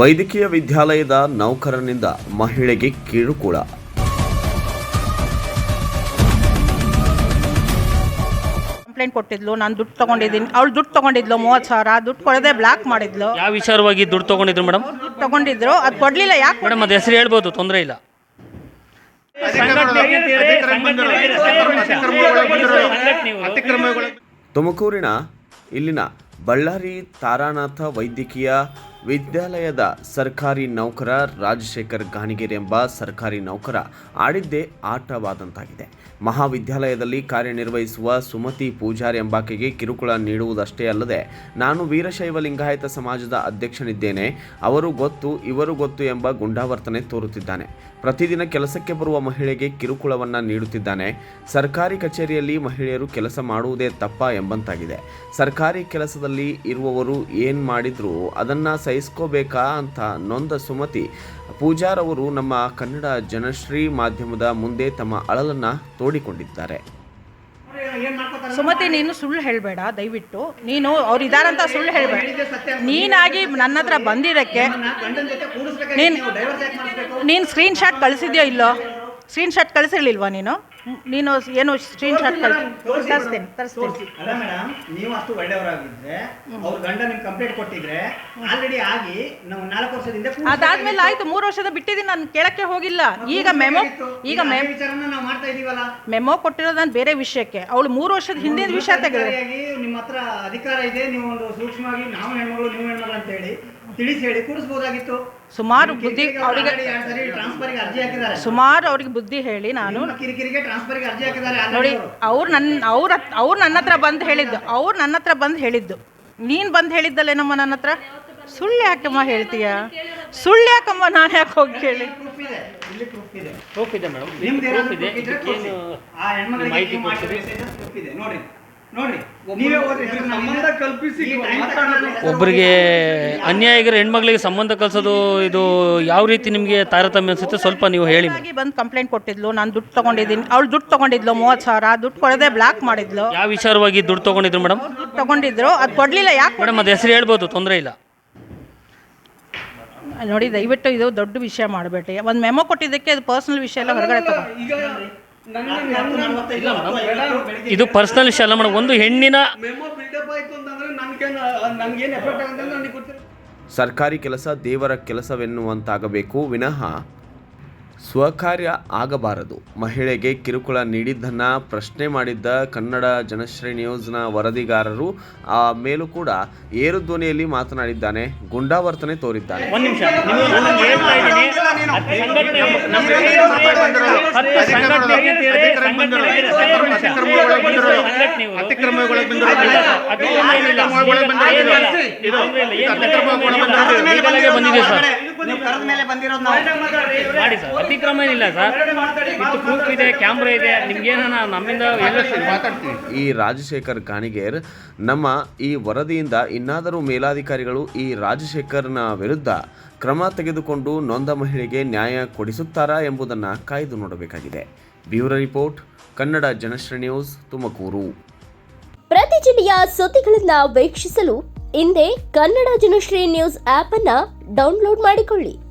ವೈದ್ಯಕೀಯ ವಿದ್ಯಾಲಯದ ನೌಕರನಿಂದ ಮಹಿಳೆಗೆ ಕಿರುಕುಳ. ಕಂಪ್ಲೇಂಟ್ ಕೊಟ್ಟಿದ್ಲು ನಾನು ದುಡ್ಡು ತಗೊಂಡಿದ್ದೀನಿ. ಅವಳು ದುಡ್ಡು ತಗೊಂಡಿದ್ಲು ಮೂವತ್ತು ಸಾವಿರ ದುಡ್ಡು ಕೊಡದೆ ಬ್ಲಾಕ್ ಮಾಡಿದ್ಲು. ಯಾವ ವಿಚಾರವಾಗಿ ದುಡ್ಡು ತಗೊಂಡಿದ್ರು ಮೇಡಮ್? ದುಡ್ಡು ತಗೊಂಡಿದ್ರು ಅದು ಕೊಡ್ಲಿಲ್ಲ ಯಾಕೆ ಮೇಡಮ್ ಅದು ಹೆಸರು ಹೇಳ್ಬೋದು ತೊಂದರೆ ಇಲ್ಲ. ತುಮಕೂರಿನ ಇಲ್ಲಿನ ಬಳ್ಳಾರಿ ತಾರಾನಾಥ ವೈದ್ಯಕೀಯ ವಿದ್ಯಾಲಯದ ಸರ್ಕಾರಿ ನೌಕರ ರಾಜಶೇಖರ್ ಗಾಣಿಗೇರಿ ಎಂಬ ಸರ್ಕಾರಿ ನೌಕರ ಆಡಿದ್ದೇ ಆಟವಾದಂತಾಗಿದೆ. ಮಹಾವಿದ್ಯಾಲಯದಲ್ಲಿ ಕಾರ್ಯನಿರ್ವಹಿಸುವ ಸುಮತಿ ಪೂಜಾರಿ ಎಂಬಾಕೆಗೆ ಕಿರುಕುಳ ನೀಡುವುದಷ್ಟೇ ಅಲ್ಲದೆ, ನಾನು ವೀರಶೈವ ಲಿಂಗಾಯತ ಸಮಾಜದ ಅಧ್ಯಕ್ಷನಿದ್ದೇನೆ, ಅವರು ಗೊತ್ತು, ಇವರು ಗೊತ್ತು ಎಂಬ ಗುಂಡಾವರ್ತನೆ ತೋರುತ್ತಿದ್ದಾನೆ. ಪ್ರತಿದಿನ ಕೆಲಸಕ್ಕೆ ಬರುವ ಮಹಿಳೆಗೆ ಕಿರುಕುಳವನ್ನು ನೀಡುತ್ತಿದ್ದಾನೆ. ಸರ್ಕಾರಿ ಕಚೇರಿಯಲ್ಲಿ ಮಹಿಳೆಯರು ಕೆಲಸ ಮಾಡುವುದೇ ತಪ್ಪ ಎಂಬಂತಾಗಿದೆ. ಸರ್ಕಾರಿ ಕೆಲಸದಲ್ಲಿ ಇರುವವರು ಏನು ಮಾಡಿದರೂ ಅದನ್ನ ಸಹಿಸ್ಕೋಬೇಕಾ ಅಂತ ನೊಂದ ಸುಮತಿ. ಪೂಜಾರ್ ಅವರು ನಮ್ಮ ಕನ್ನಡ ಜನಶ್ರೀ ಮಾಧ್ಯಮದ ಮುಂದೆ ತಮ್ಮ ಅಳಲನ್ನು ತೋಡಿಕೊಂಡಿದ್ದಾರೆ. ಸುಮತಿ, ನೀನು ಸುಳ್ಳು ಹೇಳಬೇಡ, ದಯವಿಟ್ಟು. ನೀನು ಅವ್ರು ಇದಾರಂತ ಸುಳ್ಳು ಹೇಳಬೇಡ. ನೀನಾಗಿ ನನ್ನ ಹತ್ರ ಬಂದಿದ್ದಕ್ಕೆ ನೀನು ನೀನು ಸ್ಕ್ರೀನ್ ಶಾಟ್ ಕಳಿಸಿದ್ಯೋ ಇಲ್ಲೋ? ಸ್ಕ್ರೀನ್ ಶಾಟ್ ಕಳಿಸಿರ್ಲಿಲ್ವಾ ನೀನು? ನೀನು ಏನು ಸ್ಕ್ರೀನ್ ಶಾಟ್ ತರಿಸ್ತೇನೆ ತರಿಸ್ತೇನೆ ಅಲ್ಲ ಮೇಡಮ್ ನೀವು ಅಷ್ಟು ಒಳ್ಳೆಯವರಾಗಿದ್ರೆ ಅವ್ರ ಗಂಡ ನಿಮ್ಗೆ ಕಂಪ್ಲೇಂಟ್ ಕೊಟ್ಟಿದ್ರೆ ಆಲ್ರೆಡಿ ಆಗಿ ನಾವು ನಾಲ್ಕು ವರ್ಷದಿಂದ. ಅದಾದ್ಮೇಲೆ ಆಯ್ತು ಮೂರು ವರ್ಷದ ಬಿಟ್ಟಿದ್ದೀನಿ ನಾನು ಕೇಳಕ್ಕೆ ಹೋಗಿಲ್ಲ. ಈಗ ಮೆಮೊ ಈಗ ನಾವು ಮಾಡ್ತಾ ಇದೀವಲ್ಲ. ಮೆಮೊ ಕೊಟ್ಟಿರೋದು ನಾನು ಬೇರೆ ವಿಷಯಕ್ಕೆ. ಅವಳು ಮೂರು ವರ್ಷದ ಹಿಂದಿನ ವಿಷಯ ತೆಗೆದ್ರೆ. ನಿಮ್ಮ ಹತ್ರ ಅಧಿಕಾರ ಇದೆ ನೀವು ಒಂದು ಸೂಕ್ಷ್ಮವಾಗಿ ನಾವು ಹೆಣ್ಮಗಳು ನೀವು ಹೆಣ್ಮಗಳು ಅಂತ ಹೇಳಿ ತಿಳಿಸಿ ಹೇಳಿ ಕೂರಿಸಬಹುದಾಗಿತ್ತು ಸುಮಾರು ಬುದ್ಧಿ ಅವರಿಗೆ ಟ್ರಾನ್ಸ್ಫರ್ಗೆ ಅರ್ಜಿ ಹಾಕಿದ್ದಾರೆ. ಸುಮಾರು ಅವ್ರಿಗೆ ಬುದ್ಧಿ ಹೇಳಿ ನಾನು. ಕಿರಿಕಿರಿಗೆ ಟ್ರಾನ್ಸ್ಫರ್ಗೆ ಅರ್ಜಿ ಹಾಕಿದ್ದಾರೆ ನೋಡಿ ಅವರು. ನನ್ನ ಅವ್ರ ಅವ್ರು ನನ್ನ ಹತ್ರ ಬಂದು ಹೇಳಿದ್ದು ಅವ್ರು ನನ್ನ ಹತ್ರ ಬಂದು ಹೇಳಿದ್ದು. ನೀನು ಬಂದು ಹೇಳಿದ್ದಲ್ಲೇನಮ್ಮ ನನ್ನ ಹತ್ರ? ಸುಳ್ಳು ಯಾಕಮ್ಮ ಹೇಳ್ತೀಯ? ಸುಳ್ಳು ಯಾಕಮ್ಮ ನಾನು ಯಾಕೆ ಹೋಗಿ ಕೇಳಿ? ಪ್ರೂಫ್ ಇದೆ ಪ್ರೂಫ್ ಇದೆ. ಮೇಡಮ್ ಮಾಹಿತಿ? ಇದೆ. ನೋಡ್ರಿ. ನೋಡ್ರಿ ನೀವೇ ಓದ್ರಿ ಹೆಸರು ಸಂಬಂಧ ಕಲ್ಪಿಸಿ ಒಬ್ಬರಿಗೆ ಅನ್ಯಾಯಗರ ಹೆಣ್ಮಕ್ಳಿಗೆ ಸಂಬಂಧ ಕಲ್ಸೋದು ಇದು ಯಾವ ರೀತಿ ನಿಮಗೆ ತಾರತಮ್ಯ ಅನ್ಸುತ್ತೆ? ಸ್ವಲ್ಪ ನೀವು ಹೇಳಿ ಆಗಿ ಬಂದು ಕಂಪ್ಲೇಂಟ್ ಕೊಟ್ಟಿದ್ಲು ನಾನು ದುಡ್ಡು ತಗೊಂಡಿದ್ದೀನಿ. ಅವಳು ದುಡ್ಡು ತಗೊಂಡಿದ್ಲು ಮೂವತ್ತು ಸಾವಿರ ದುಡ್ಡು ಕೊಡದೆ ಬ್ಲಾಕ್ ಮಾಡಿದ್ಲು. ಯಾವ ವಿಚಾರವಾಗಿ ದುಡ್ಡು ತಗೊಂಡಿದ್ರು ಮೇಡಮ್? ದುಡ್ಡು ತಗೊಂಡಿದ್ರು ಅದು ಕೊಡಲಿಲ್ಲ ಯಾಕೆ ಮೇಡಮ್ ಅದು ಹೆಸರು ಹೇಳ್ಬೋದು ತೊಂದರೆ ಇಲ್ಲ. ನೋಡಿ ದಯವಿಟ್ಟು ಇದು ದೊಡ್ಡ ವಿಷಯ ಮಾಡಬೇಡಿ. ಒಂದು ಮೆಮೊ ಕೊಟ್ಟಿದ್ದಕ್ಕೆ ಅದು ಪರ್ಸನಲ್ ವಿಷಯ ಎಲ್ಲ ಹೊರಗಡೆ ತಗೋ. ಇದು ಪರ್ಸನಲ್ ವಿಷಯ ಅಲ್ಲ ಮೇಡಮ್ ಒಂದು ಹೆಣ್ಣಿನ ಸರ್ಕಾರಿ ಕೆಲಸ ದೇವರ ಕೆಲಸವೆನ್ನುವಂತಾಗಬೇಕು ವಿನಃ ಸ್ವಕಾರ್ಯ ಆಗಬಾರದು. ಮಹಿಳೆಗೆ ಕಿರುಕುಳ ನೀಡಿದ್ದನ್ನ ಪ್ರಶ್ನೆ ಮಾಡಿದ್ದ ಕನ್ನಡ ಜನಶ್ರೀ ನ್ಯೂಸ್ನ ವರದಿಗಾರರು ಆ ಮೇಲೂ ಕೂಡ ಏರು ಧ್ವನಿಯಲ್ಲಿ ಮಾತನಾಡಿದ್ದಾನೆ ಗುಂಡಾವರ್ತನೆ ತೋರಿದ್ದಾನೆ. ಅತಿಕ್ರಮ ಏನಿಲ್ಲ. ಸರ್ ಇದು ಕ್ಯಾಮ್ರಾ ಇದೆ ನಿಮ್ಗೇನ ನಮ್ಮಿಂದ ಈ ರಾಜಶೇಖರ್ ಕಾಣಿಗೇರ್ ನಮ್ಮ ಈ ವರದಿಯಿಂದ ಇನ್ನಾದರೂ ಮೇಲಾಧಿಕಾರಿಗಳು ಈ ರಾಜಶೇಖರ್ನ ವಿರುದ್ಧ ಕ್ರಮ ತೆಗೆದುಕೊಂಡು ನೊಂದ ಮಹಿಳೆಗೆ ನ್ಯಾಯ ಕೊಡಿಸುತ್ತಾರಾ ಎಂಬುದನ್ನು ಕಾಯ್ದು ನೋಡಬೇಕಾಗಿದೆ. Bureau report, Kannada Janashree news, Tumakuru. ಪ್ರತಿ ಜಿಲ್ಲೆಯ ಸುದ್ದಿಗಳನ್ನ ವೀಕ್ಷಿಸಲು ಹಿಂದೆ ಕನ್ನಡ ಜನಶ್ರೀ ನ್ಯೂಸ್ ಆಪ್ ಅನ್ನ ಡೌನ್ಲೋಡ್ ಮಾಡಿಕೊಳ್ಳಿ.